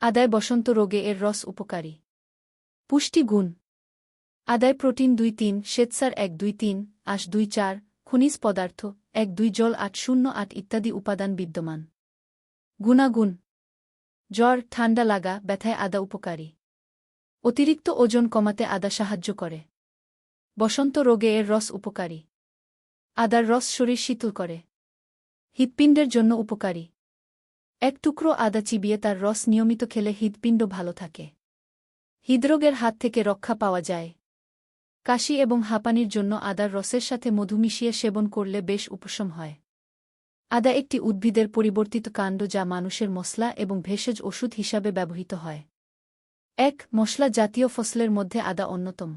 আদায় বসন্ত রোগে এর রস উপকারী। পুষ্টি গুণ। আদায় প্রোটিন দুই তিন, শ্বেতসার এক দুই তিন, আশ দুই চার, খনিজ পদার্থ এক দুই, জল আট শূন্য আট ইত্যাদি উপাদান বিদ্যমান। গুণাগুণ। জ্বর, ঠান্ডা লাগা, ব্যথায় আদা উপকারী। অতিরিক্ত ওজন কমাতে আদা সাহায্য করে। বসন্ত রোগে এর রস উপকারী। আদার রস শরীর শীতল করে। হৃৎপিণ্ডের জন্য উপকারী। এক টুকরো আদা চিবিয়ে তার রস নিয়মিত খেলে হৃদপিণ্ড ভালো থাকে। হৃদরোগের হাত থেকে রক্ষা পাওয়া যায়। কাশি এবং হাঁপানির জন্য আদার রসের সাথে মধু মিশিয়ে সেবন করলে বেশ উপশম হয়। আদা একটি উদ্ভিদের পরিবর্তিত কাণ্ড যা মানুষের মশলা এবং ভেষজ ওষুধ হিসাবে ব্যবহৃত হয়। এক, মশলা জাতীয় ফসলের মধ্যে আদা অন্যতম।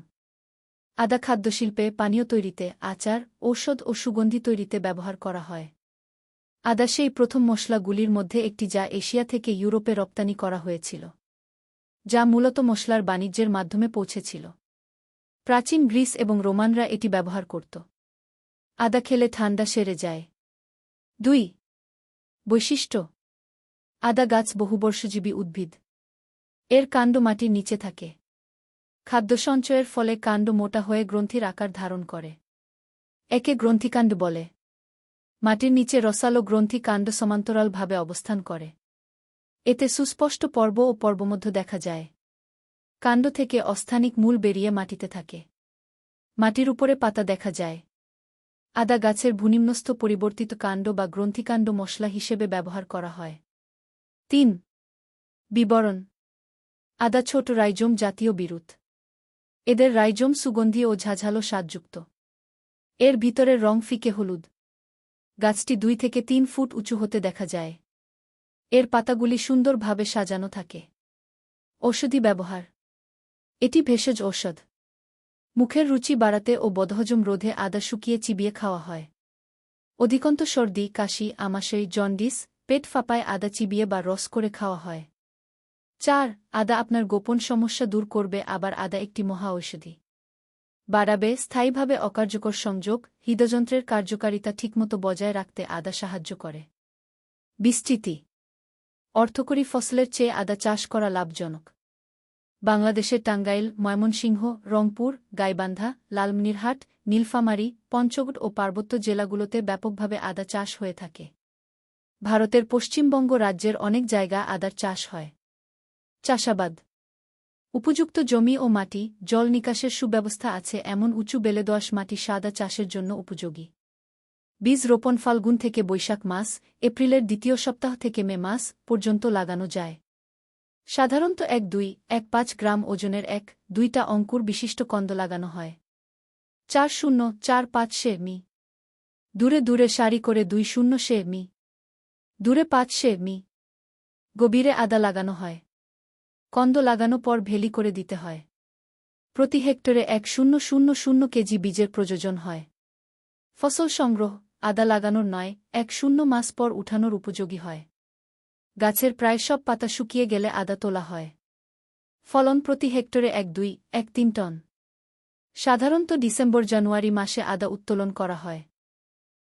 আদা খাদ্যশিল্পে পানীয় তৈরিতে আচার, ঔষধ ও সুগন্ধি তৈরিতে ব্যবহার করা হয়। আদা সেই প্রথম মশলাগুলির মধ্যে একটি যা এশিয়া থেকে ইউরোপে রপ্তানি করা হয়েছিল, যা মূলত মশলার বাণিজ্যের মাধ্যমে পৌঁছেছিল। প্রাচীন গ্রিস এবং রোমানরা এটি ব্যবহার করত। আদা খেলে ঠান্ডা সেরে যায়। দুই, বৈশিষ্ট্য, আদা গাছ বহুবর্ষজীবী উদ্ভিদ। এর কাণ্ড মাটির নিচে থাকে। খাদ্য সঞ্চয়ের ফলে কাণ্ড মোটা হয়ে গ্রন্থির আকার ধারণ করে। একে গ্রন্থিকাণ্ড বলে। মাটির নিচে রসালো গ্রন্থি কাণ্ড সমান্তরালভাবে অবস্থান করে। এতে সুস্পষ্ট পর্ব ও পর্বমধ্য দেখা যায়। কাণ্ড থেকে অস্থানিক মূল বেরিয়ে মাটিতে থাকে। মাটির উপরে পাতা দেখা যায়। আদা গাছের ভূনিম্নস্থ পরিবর্তিত কাণ্ড বা গ্রন্থিকাণ্ড মশলা হিসেবে ব্যবহার করা হয়। তিন, বিবরণ। আদা ছোট রাইজোম জাতীয় বিরুৎ এদের রাইজোম সুগন্ধি ও ঝাঝালো স্বাদযুক্ত। এর ভিতরের রং ফিকে হলুদ। গাছটি দুই থেকে তিন ফুট উঁচু হতে দেখা যায়। এর পাতাগুলি সুন্দরভাবে সাজানো থাকে। ঔষধি ব্যবহার। এটি ভেষজ ঔষধ। মুখের রুচি বাড়াতে ও বদহজম রোধে আদা শুকিয়ে চিবিয়ে খাওয়া হয়। অধিকন্ত সর্দি, কাশি, আমাশয়, জন্ডিস, পেট ফাঁপায় আদা চিবিয়ে বা রস করে খাওয়া হয়। চার, আদা আপনার গোপন সমস্যা দূর করবে, আবার আদা একটি মহা ঔষধি। বাড়াবে স্থায়ীভাবে অকার্যকর সংযোগ, হৃদযন্ত্রের কার্যকারিতা ঠিকমতো বজায় রাখতে আদা সাহায্য করে। বিস্তৃতি। অর্থকরী ফসলের চেয়ে আদা চাষ করা লাভজনক। বাংলাদেশের টাঙ্গাইল, ময়মনসিংহ, রংপুর, গাইবান্ধা, লালমনিরহাট, নীলফামারী, পঞ্চগড় ও পার্বত্য জেলাগুলোতে ব্যাপকভাবে আদা চাষ হয়ে থাকে। ভারতের পশ্চিমবঙ্গ রাজ্যের অনেক জায়গা আদার চাষ হয়। চাষাবাদ। উপযুক্ত জমি ও মাটি, জল নিকাশের সুব্যবস্থা আছে এমন উঁচু বেলেদোয়াশ মাটি সাদা চাষের জন্য উপযোগী। বীজ রোপণ ফাল্গুন থেকে বৈশাখ মাস, এপ্রিলের দ্বিতীয় সপ্তাহ থেকে মে মাস পর্যন্ত লাগানো যায়। সাধারণত এক দুই, এক পাঁচ গ্রাম ওজনের এক, দুইটা অঙ্কুর বিশিষ্ট কন্দ লাগানো হয়। চার শূন্য, চার পাঁচ সে মি। দূরে দূরে সারি করে দুই শূন্য সে মি। দূরে পাঁচ সে মি। গভীরে আদা লাগানো হয়। কন্দ লাগানো পর ভেলি করে দিতে হয়। প্রতি হেক্টরে এক শূন্য শূন্য শূন্য কেজি বীজের প্রযোজন হয়। ফসল সংগ্রহ, আদা লাগানোর নয়, এক শূন্য মাস পর উঠানোর উপযোগী হয়। গাছের প্রায় সব পাতা শুকিয়ে গেলে আদা তোলা হয়। ফলন প্রতি হেক্টরে এক দুই, এক তিন টন। সাধারণত ডিসেম্বর জানুয়ারি মাসে আদা উত্তোলন করা হয়।